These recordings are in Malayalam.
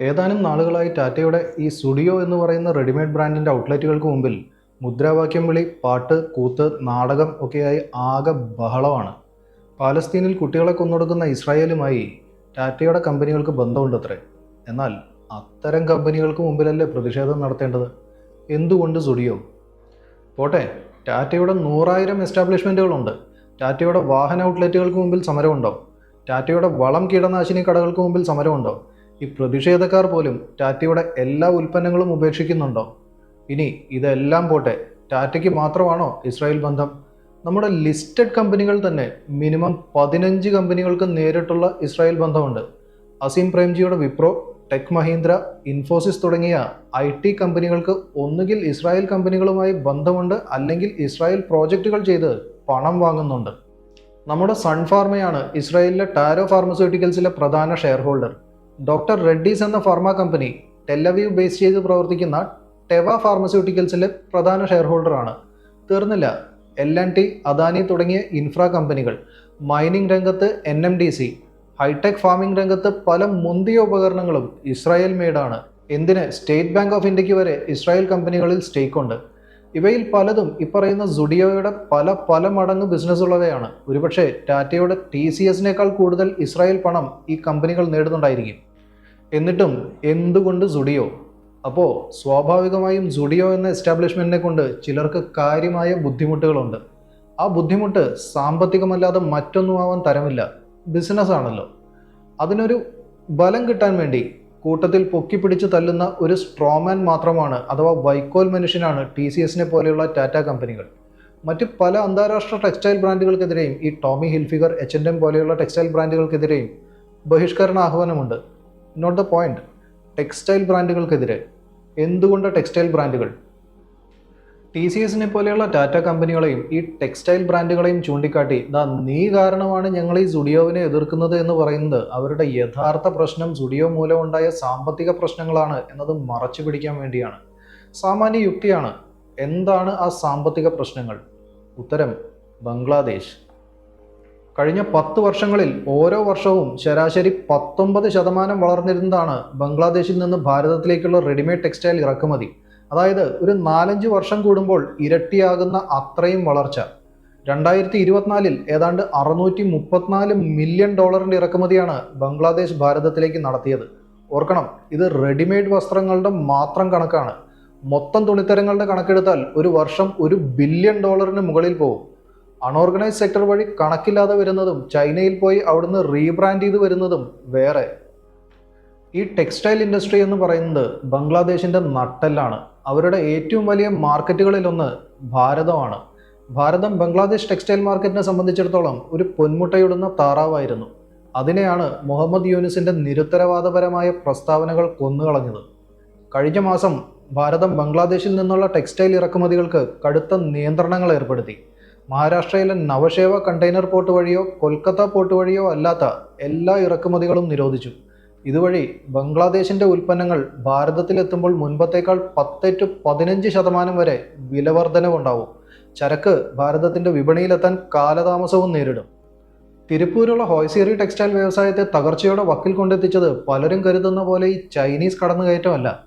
ഏതാനും നാളുകളായി ടാറ്റയുടെ ഈ സ്റ്റുഡിയോ എന്ന് പറയുന്ന റെഡിമെയ്ഡ് ബ്രാൻഡിന്റെ ഔട്ട്ലെറ്റുകൾക്ക് മുമ്പിൽ മുദ്രാവാക്യം വിളി പാട്ട് കൂത്ത് നാടകം ഒക്കെയായി ആകെ ബഹളമാണ്. പാലസ്തീനിൽ കുട്ടികളെ കൊന്നൊടുക്കുന്ന ഇസ്രായേലുമായി ടാറ്റയുടെ കമ്പനികൾക്ക് ബന്ധമുണ്ടത്രേ. എന്നാൽ അത്തരം കമ്പനികൾക്ക് മുമ്പിലല്ലേ പ്രതിഷേധം നടത്തേണ്ടത്? എന്തുകൊണ്ട് സ്റ്റുഡിയോ? പോട്ടെ ടാറ്റയുടെ നൂറായിരം എസ്റ്റാബ്ലിഷ്മെന്റുകളുണ്ട് ടാറ്റയുടെ വാഹന ഔട്ട്ലെറ്റുകൾക്ക് മുമ്പിൽ സമരമുണ്ടോ? ടാറ്റയുടെ വളം കീടനാശിനി കടകൾക്ക് മുമ്പിൽ സമരമുണ്ടോ? ഈ പ്രതിഷേധക്കാർ പോലും ടാറ്റയുടെ എല്ലാ ഉൽപ്പന്നങ്ങളും ഉപേക്ഷിക്കുന്നുണ്ടോ? ഇനി ഇതെല്ലാം പോട്ടെ ടാറ്റയ്ക്ക് മാത്രമാണോ ഇസ്രായേൽ ബന്ധം? നമ്മുടെ ലിസ്റ്റഡ് കമ്പനികൾ തന്നെ മിനിമം പതിനഞ്ച് കമ്പനികൾക്ക് നേരിട്ടുള്ള ഇസ്രായേൽ ബന്ധമുണ്ട്. അസീം പ്രേംജിയുടെ വിപ്രോ ടെക് മഹീന്ദ്ര ഇൻഫോസിസ് തുടങ്ങിയ ഐ ടി കമ്പനികൾക്ക് ഒന്നുകിൽ ഇസ്രായേൽ കമ്പനികളുമായി ബന്ധമുണ്ട് അല്ലെങ്കിൽ ഇസ്രായേൽ പ്രോജക്റ്റുകൾ ചെയ്ത് പണം വാങ്ങുന്നുണ്ട്. നമ്മുടെ സൺഫാർമയാണ് ഇസ്രായേലിലെ ടാരോ ഫാർമസ്യൂട്ടിക്കൽസിലെ പ്രധാന ഷെയർ ഹോൾഡർ ഡോക്ടർ റെഡ്ഡീസ് എന്ന ഫാർമ കമ്പനി ടെല്ലവീവ് ബേസ് ചെയ്ത് പ്രവർത്തിക്കുന്ന ടെവ ഫാർമസ്യൂട്ടിക്കൽസിലെ പ്രധാന ഷെയർ ഹോൾഡറാണ് തീർന്നില്ല. എൽ എൻ ടി അദാനി തുടങ്ങിയ ഇൻഫ്ര കമ്പനികൾ. മൈനിങ് രംഗത്ത് N M D C hi tech farming രംഗത്ത് പല മുന്തിയ ഉപകരണങ്ങളും ഇസ്രായേൽ മെയ്ഡാണ് എന്തിന്? സ്റ്റേറ്റ് ബാങ്ക് ഓഫ് ഇന്ത്യയ്ക്ക് വരെ ഇസ്രായേൽ കമ്പനികളിൽ സ്റ്റേക്ക് ഉണ്ട് ഇവയിൽ പലതും ഇപ്പറയുന്ന സുഡിയോയുടെ പല പല മടങ്ങ് ബിസിനസ് ഉള്ളവയാണ് ഒരുപക്ഷെ ടാറ്റയുടെ ടി സി എസിനേക്കാൾ കൂടുതൽ ഇസ്രായേൽ പണം ഈ കമ്പനികൾ നേടുന്നുണ്ടായിരിക്കും. എന്നിട്ടും എന്തുകൊണ്ട് സുഡിയോ അപ്പോൾ സ്വാഭാവികമായും സുഡിയോ എന്ന എസ്റ്റാബ്ലിഷ്മെന്റിനെ കൊണ്ട് ചിലർക്ക് കാര്യമായ ബുദ്ധിമുട്ടുകളുണ്ട്. ആ ബുദ്ധിമുട്ട് സാമ്പത്തികമല്ലാതെ മറ്റൊന്നും ആവാൻ തരമില്ല. ബിസിനസ് ആണല്ലോ. അതിനൊരു ബലം കിട്ടാൻ വേണ്ടി കൂട്ടത്തിൽ പൊക്കിപ്പിടിച്ച് തല്ലുന്ന ഒരു സ്ട്രോമാൻ മാത്രമാണ് അഥവാ വൈക്കോൽ മനുഷ്യനാണ് ടി സി എസിനെ പോലെയുള്ള ടാറ്റ കമ്പനികൾ. മറ്റ് പല അന്താരാഷ്ട്ര ടെക്സ്റ്റൈൽ ബ്രാൻഡുകൾക്കെതിരെയും ഈ Tommy Hilfiger H and M പോലെയുള്ള ടെക്സ്റ്റൈൽ ബ്രാൻഡുകൾക്കെതിരെയും ബഹിഷ്കരണ ആഹ്വാനമുണ്ട്. നോട്ട് ദ പോയിന്റ് ടെക്സ്റ്റൈൽ ബ്രാൻഡുകൾക്കെതിരെ എന്തുകൊണ്ട് ടെക്സ്റ്റൈൽ ബ്രാൻഡുകൾ ടി സി എസിനെ പോലെയുള്ള ടാറ്റ കമ്പനികളെയും ഈ ടെക്സ്റ്റൈൽ ബ്രാൻഡുകളെയും ചൂണ്ടിക്കാട്ടി ദാ നീ കാരണമാണ് ഞങ്ങൾ ഈ സുഡിയോവിനെ എതിർക്കുന്നത് എന്ന് പറയുന്നത്. അവരുടെ യഥാർത്ഥ പ്രശ്നം സുഡിയോ മൂലമുണ്ടായ സാമ്പത്തിക പ്രശ്നങ്ങളാണ് എന്നത് മറച്ചു പിടിക്കാൻ വേണ്ടിയാണ്. സാമാന്യ യുക്തിയാണ്. എന്താണ് ആ സാമ്പത്തിക പ്രശ്നങ്ങൾ? ഉത്തരം ബംഗ്ലാദേശ്. കഴിഞ്ഞ പത്ത് വർഷങ്ങളിൽ ഓരോ വർഷവും ശരാശരി പത്തൊമ്പത് ശതമാനം വളർന്നിരുന്നതാണ് ബംഗ്ലാദേശിൽ നിന്ന് ഭാരതത്തിലേക്കുള്ള റെഡിമെയ്ഡ് ടെക്സ്റ്റൈൽ ഇറക്കുമതി. അതായത് ഒരു നാലഞ്ച് വർഷം കൂടുമ്പോൾ ഇരട്ടിയാകുന്ന അത്രയും വളർച്ച. രണ്ടായിരത്തി ഇരുപത്തിനാലിൽ ഏതാണ്ട് അറുന്നൂറ്റി മുപ്പത്തിനാല് മില്യൺ ഡോളറിന്റെ ഇറക്കുമതിയാണ് ബംഗ്ലാദേശ് ഭാരതത്തിലേക്ക് നടത്തിയത്. ഓർക്കണം ഇത് റെഡിമെയ്ഡ് വസ്ത്രങ്ങളുടെ മാത്രം കണക്കാണ്. മൊത്തം തുണിത്തരങ്ങളുടെ കണക്കെടുത്താൽ ഒരു വർഷം ഒരു ബില്യൺ ഡോളറിന് മുകളിൽ പോകും അൺഓർഗനൈസ് സെക്ടർ വഴി കണക്കില്ലാതെ വരുന്നതും ചൈനയിൽ പോയി അവിടുന്ന് റീബ്രാൻഡ് ചെയ്ത് വരുന്നതും വേറെ. ഈ ടെക്സ്റ്റൈൽ ഇൻഡസ്ട്രി എന്ന് പറയുന്നത് ബംഗ്ലാദേശിന്റെ നട്ടെല്ലാണ്. അവരുടെ ഏറ്റവും വലിയ മാർക്കറ്റുകളിലൊന്ന് ഭാരതമാണ്. ഭാരതം ബംഗ്ലാദേശ് ടെക്സ്റ്റൈൽ മാർക്കറ്റിനെ സംബന്ധിച്ചിടത്തോളം ഒരു പൊന്മുട്ടയിടുന്ന താറാവായിരുന്നു. അതിനെയാണ് മുഹമ്മദ് യൂനിസിന്റെ നിരുത്തരവാദപരമായ പ്രസ്താവനകൾ കൊന്നുകളഞ്ഞത്. കഴിഞ്ഞ മാസം ഭാരതം ബംഗ്ലാദേശിൽ നിന്നുള്ള ടെക്സ്റ്റൈൽ ഇറക്കുമതികൾക്ക് കടുത്ത നിയന്ത്രണങ്ങൾ ഏർപ്പെടുത്തി. മഹാരാഷ്ട്രയിലെ നവശേവ കണ്ടെയ്നർ പോർട്ട് വഴിയോ കൊൽക്കത്ത പോർട്ട് വഴിയോ അല്ലാത്ത എല്ലാ ഇറക്കുമതികളും നിരോധിച്ചു. ഇതുവഴി ബംഗ്ലാദേശിന്റെ ഉൽപ്പന്നങ്ങൾ ഭാരതത്തിലെത്തുമ്പോൾ മുൻപത്തേക്കാൾ പത്ത് ടു പതിനഞ്ച് ശതമാനം വരെ വിലവർധനവുണ്ടാവും ചരക്ക് ഭാരതത്തിന്റെ വിപണിയിലെത്താൻ കാലതാമസവും നേരിടും. തിരുപ്പൂരുള്ള ഹോയ്സേറി ടെക്സ്റ്റൈൽ വ്യവസായത്തെ തകർച്ചയോടെ വക്കിൽ കൊണ്ടെത്തിച്ചത് പലരും കരുതുന്ന പോലെ ഈ ചൈനീസ് കടന്നുകയറ്റമല്ല.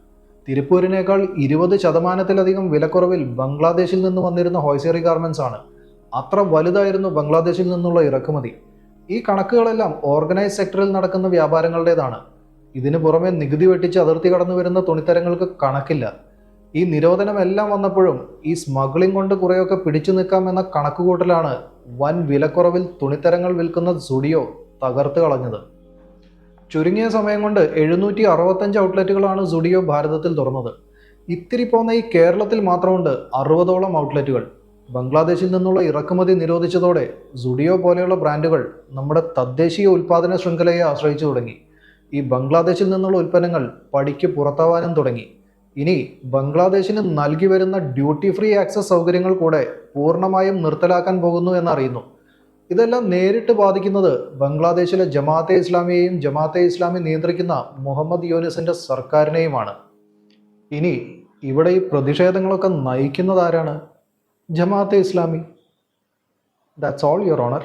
തിരുപ്പൂരിനേക്കാൾ ഇരുപത് ശതമാനത്തിലധികം വിലക്കുറവിൽ ബംഗ്ലാദേശിൽ നിന്ന് വന്നിരുന്ന ഹോയ്സേറി ഗാർമെൻസ് ആണ്. അത്ര വലുതായിരുന്നു ബംഗ്ലാദേശിൽ നിന്നുള്ള ഇറക്കുമതി. ഈ കണക്കുകളെല്ലാം ഓർഗനൈസ് സെക്ടറിൽ നടക്കുന്ന വ്യാപാരങ്ങളുടേതാണ്. ഇതിനു പുറമെ നികുതി വെട്ടിച്ച് അതിർത്തി കടന്നു വരുന്ന തുണിത്തരങ്ങൾക്ക് കണക്കില്ല. ഈ നിരോധനം എല്ലാം വന്നപ്പോഴും ഈ സ്മഗ്ലിംഗ് കൊണ്ട് കുറേയൊക്കെ പിടിച്ചു നിൽക്കാം എന്ന കണക്കുകൂട്ടലാണ് വൻ വിലക്കുറവിൽ തുണിത്തരങ്ങൾ വിൽക്കുന്ന സുഡിയോ തകർത്ത് കളഞ്ഞത്. ചുരുങ്ങിയ സമയം കൊണ്ട് എഴുന്നൂറ്റി അറുപത്തഞ്ച് ഔട്ട്ലെറ്റുകളാണ് സുഡിയോ ഭാരതത്തിൽ തുറന്നത്. ഇത്തിരി പോന്ന ഈ കേരളത്തിൽ മാത്രമുണ്ട് അറുപതോളം ഔട്ട്ലെറ്റുകൾ. ബംഗ്ലാദേശിൽ നിന്നുള്ള ഇറക്കുമതി നിരോധിച്ചതോടെ സുഡിയോ പോലെയുള്ള ബ്രാൻഡുകൾ നമ്മുടെ തദ്ദേശീയ ഉൽപ്പാദന ശൃംഖലയെ ആശ്രയിച്ചു തുടങ്ങി. ഈ ബംഗ്ലാദേശിൽ നിന്നുള്ള ഉൽപ്പന്നങ്ങൾ പടിക്ക് പുറത്താവാനും തുടങ്ങി. ഇനി ബംഗ്ലാദേശിന് നൽകി വരുന്ന ഡ്യൂട്ടി ഫ്രീ ആക്സസ് സൗകര്യങ്ങൾ കൂടെ പൂർണമായും നിർത്തലാക്കാൻ പോകുന്നു എന്നറിയുന്നു. ഇതെല്ലാം നേരിട്ട് ബാധിക്കുന്നത് ബംഗ്ലാദേശിലെ ജമാഅത്തെ ഇസ്ലാമിയെയും ജമാഅത്തെ ഇസ്ലാമി നിയന്ത്രിക്കുന്ന മുഹമ്മദ് യൂനിസിന്റെ സർക്കാരിനെയുമാണ്. ഇനി ഇവിടെ ഈ പ്രതിഷേധങ്ങളൊക്കെ നയിക്കുന്നത് ആരാണ് Jamaat Islami. That's all your honour